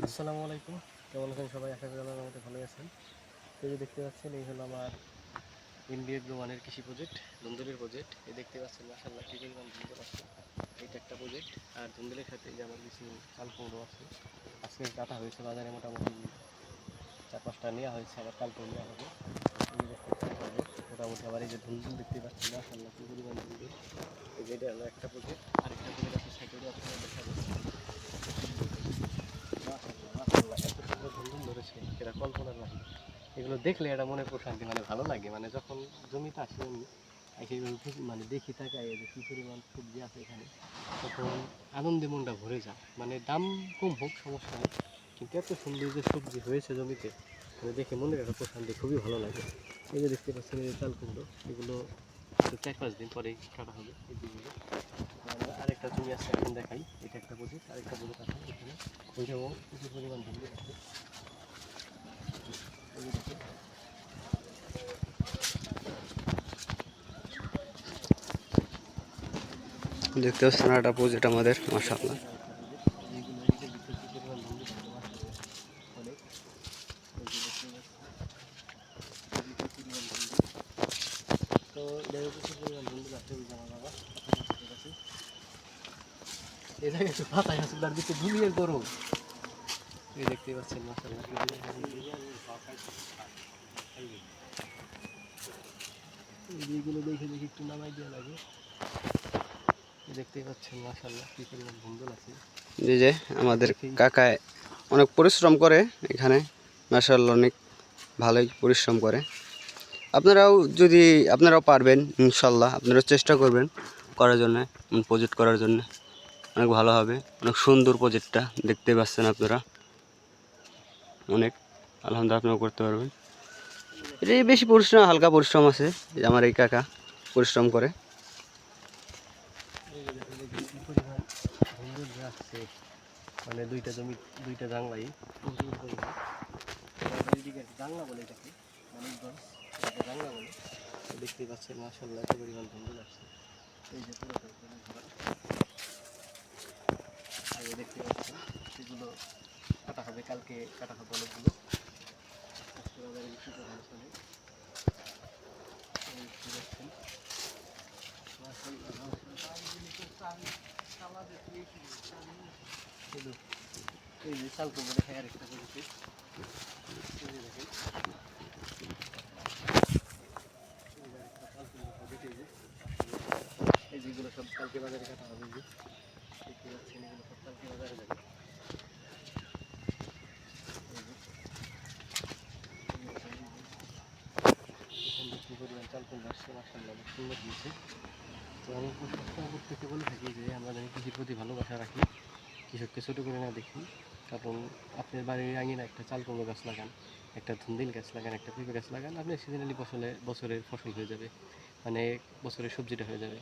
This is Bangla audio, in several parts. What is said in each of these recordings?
আসসালামু আলাইকুম। কেমন আছেন সবাই? আশা করি আল্লাহর রহমতে ভালো আছেন। তো যে দেখতে পাচ্ছেন, এই হলো আমার ইন্ডিয়া গ্রো ওয়ানের কৃষি প্রজেক্ট, ধুন্দুলের প্রজেক্ট। এই দেখতে পাচ্ছেন মাসাল্লাহ কি পরিমাণ ধুন্দুল আছে। এইটা একটা প্রজেক্ট। আর ধুন্দুলের সাথে যে আমার কিছু চাল কুমড়ো আছে। আজকে কাটা হয়েছে বাজারে মোটামুটি চার পাঁচটা নেওয়া হয়েছে, আবার কালকে নেওয়া হবে। মোটামুটি আবার এই যে ধুন্দুল দেখতে পাচ্ছেন মাসাল্লাহ কি পরিমাণ ধুন্দুল। এই যে এটা হলো একটা প্রজেক্ট। আরেকটা প্রজেক্ট আছে, সাইকেলে আপনারা দেখা যাচ্ছে মাশাআল্লাহ, এত সুন্দর ধুন্দুল ধরেছে এটা কল্পনার বাহিরে এগুলো দেখলে এটা মনে প্রশান্তি মানে ভালো লাগে। মানে যখন জমিতে আসি আমি মানে দেখি তাকাই যে কী পরিমাণ সবজি আছে এখানে, তখন আনন্দে মনটা ভরে যায়। মানে দাম কম হোক, সমস্যা নেই। কিন্তু এত সুন্দর যে সবজি হয়েছে জমিতে মানে দেখে মনের একটা প্রশান্তি খুবই ভালো লাগে। এই যে দেখতে পাচ্ছেন এই চাল কুমড়ো, এগুলো চার পাঁচ দিন পরেই কাটা হবে এই দিনগুলো। আরেকটা জমি আছে, এখন দেখাই। এটা একটা প্রজেক্ট, আরেকটা প্রজেক্ট আছে এখানে। ওইটাও কিছু পরিমাণ ধুন্দুল আছে। দেখতে পাচ্ছেন একটা প্রজেক্ট আমাদের মাসাল্লাহ। এই জায়গায় একটু পাতায় আছে, তার দিকে ধুলিয়ে করো এই দেখতে পাচ্ছেন মাসাল্লাহ দেখে দেখে একটু নামাই দেওয়া লাগে। দেখতেই পাচ্ছেন মাসাল্লাহ কি পরিমাণ আছে। যে যে আমাদের কাকায় অনেক পরিশ্রম করে এখানে মাসাল্লাহ অনেক ভালোই পরিশ্রম করে। আপনারাও যদি আপনারাও পারবেন ইনশাল্লাহ আপনারাও চেষ্টা করবেন করার জন্য প্রজেক্ট করার জন্য। অনেক ভালো হবে অনেক সুন্দর প্রজেক্টটা দেখতে পাচ্ছেন আপনারা। অনেক। আলহামদুলিল্লাহ আপনারাও করতে পারবেন। এটা বেশি পরিশ্রম হালকা পরিশ্রম আছে যে আমার এই কাকা পরিশ্রম করে। মানে দুইটা জমি দুইটা জাংলাই। প্রচুর পরিমাণ আমাদের জাংলা বলে এটাকে জাংলা বলে। তো পাচ্ছেন মাসাল্লাহ কি পরিমাণ ধুন্দুল এই যে পুরো দেখতে পাচ্ছেন সেগুলো কাটা হবে, কালকে কাটা হবে অনেকগুলো। এই যে- চাল কুমড়ো দেখে আরেকটা করেছি। এই যেগুলো সব কালকে বাজারে কাটা হবে এই যে দেখতে পাচ্ছেন এগুলো সব কালকে বাজারে যাবে এই যে। এই যে দেখেন, এই যে। এখান থেকে কি পরিমাণ চাল কুমড়ো আসছে মাসাল্লাহ সুন্দর দিয়েছে। তো আমি সবসময় প্রত্যেককে বলে থাকি যে আমরা যেন কৃষির প্রতি ভালোবাসা রাখি, কৃষককে ছোটো করে না দেখি। কারণ আপনার বাড়ির আঙিনা একটা চাল কুমড়ো গাছ লাগান, একটা ধুন্দিল গাছ লাগান, একটা পেঁপে গাছ লাগান আপনার সিজনালি ফসলে, বছরের ফসল হয়ে যাবে মানে বছরের সবজিটা হয়ে যাবে।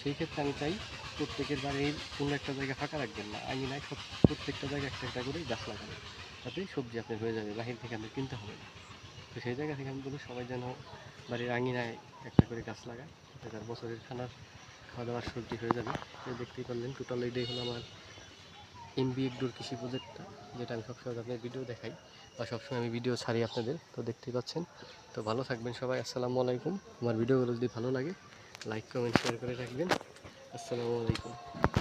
সেই ক্ষেত্রে আমি চাই প্রত্যেকের বাড়ির কোনো একটা জায়গা ফাঁকা রাখবেন না, আঙিনায় সব প্রত্যেকটা জায়গায় একটা একটা করে গাছ লাগাবেন তাতে সবজি আপনার হয়ে যাবে, বাহির থেকে আপনার কিনতে হবে না। তো সেই জায়গা থেকে আমি বলি সবাই যেন বাড়ির আঙিনায় একটা করে গাছ তাতে তার বছরের খানার খাওয়া দাওয়ার সবজি হয়ে যাবে। দেখতেই পারলেন টোটাল এইটাই হলো আমার এমবি এগ্রোর কৃষি প্রজেক্টটা যেটা আমি সবসময় আপনাদের ভিডিও দেখাই বা সবসময় আমি ভিডিও ছাড়ি আপনাদের, তো দেখতেই পাচ্ছেন। তো ভালো থাকবেন সবাই, আসসালামু আলাইকুম। আমার ভিডিওগুলো যদি ভালো লাগে লাইক কমেন্ট শেয়ার করে রাখবেন। আসসালামু আলাইকুম।